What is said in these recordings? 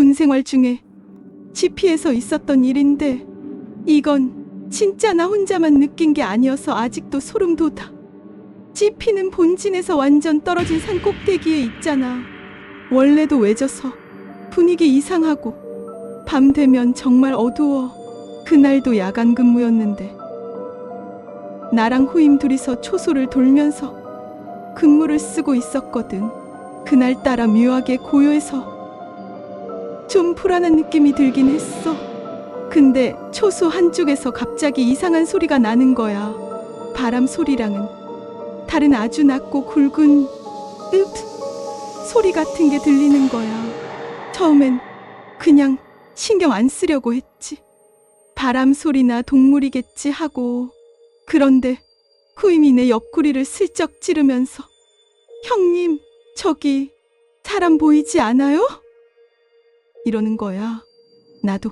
군 생활 중에 GP에서 있었던 일인데 이건 진짜 나 혼자만 느낀 게 아니어서 아직도 소름 돋아. GP는 본진에서 완전 떨어진 산 꼭대기에 있잖아. 원래도 외져서 분위기 이상하고 밤 되면 정말 어두워. 그날도 야간 근무였는데 나랑 후임 둘이서 초소를 돌면서 근무를 쓰고 있었거든. 그날따라 묘하게 고요해서 좀 불안한 느낌이 들긴 했어. 근데 초소 한쪽에서 갑자기 이상한 소리가 나는 거야. 바람 소리랑은 다른 아주 낮고 굵은 읍 소리 같은 게 들리는 거야. 처음엔 그냥 신경 안 쓰려고 했지. 바람 소리나 동물이겠지 하고 그런데 후임이 내 옆구리를 슬쩍 찌르면서 형님 저기 사람 보이지 않아요? 이러는 거야. 나도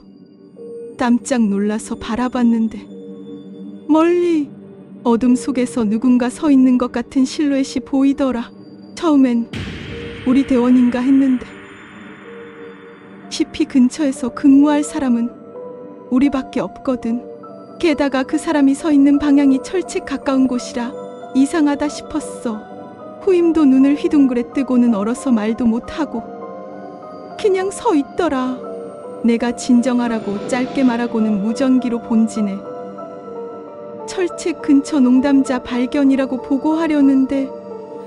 깜짝 놀라서 바라봤는데 멀리 어둠 속에서 누군가 서 있는 것 같은 실루엣이 보이더라. 처음엔 우리 대원인가 했는데 CP 근처에서 근무할 사람은 우리밖에 없거든. 게다가 그 사람이 서 있는 방향이 철책 가까운 곳이라 이상하다 싶었어. 후임도 눈을 휘둥그레 뜨고는 얼어서 말도 못하고 그냥 서 있더라. 내가 진정하라고 짧게 말하고는 무전기로 본지네. 철책 근처 농담자 발견이라고 보고하려는데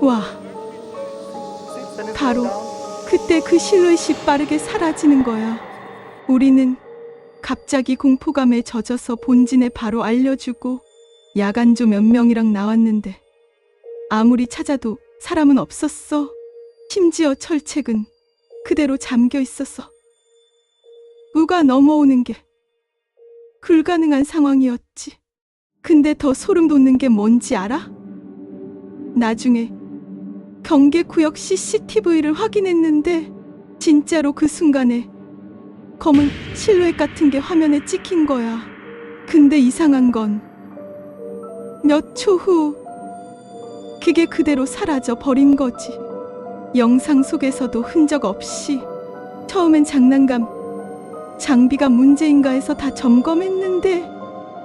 와 바로 그때 그 실루엣이 빠르게 사라지는 거야. 우리는 갑자기 공포감에 젖어서 본진에 바로 알려주고 야간조 몇 명이랑 나왔는데 아무리 찾아도 사람은 없었어. 심지어 철책은 그대로 잠겨 있었어. 우가 넘어오는 게 불가능한 상황이었지. 근데 더 소름 돋는 게 뭔지 알아? 나중에 경계구역 CCTV를 확인했는데 진짜로 그 순간에 검은 실루엣 같은 게 화면에 찍힌 거야. 근데 이상한 건 몇 초 후 그게 그대로 사라져 버린 거지. 영상 속에서도 흔적 없이 처음엔 장난감 장비가 문제인가 해서 다 점검했는데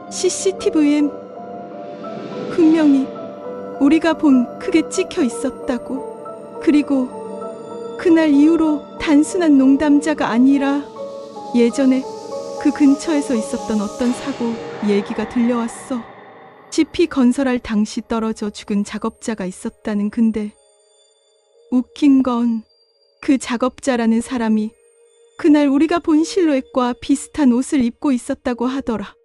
CCTV엔 분명히 우리가 본 크게 찍혀 있었다고. 그리고 그날 이후로 단순한 농담자가 아니라 예전에 그 근처에서 있었던 어떤 사고 얘기가 들려왔어. GP 건설할 당시 떨어져 죽은 작업자가 있었다는 근데 웃긴 건 그 작업자라는 사람이 그날 우리가 본 실루엣과 비슷한 옷을 입고 있었다고 하더라.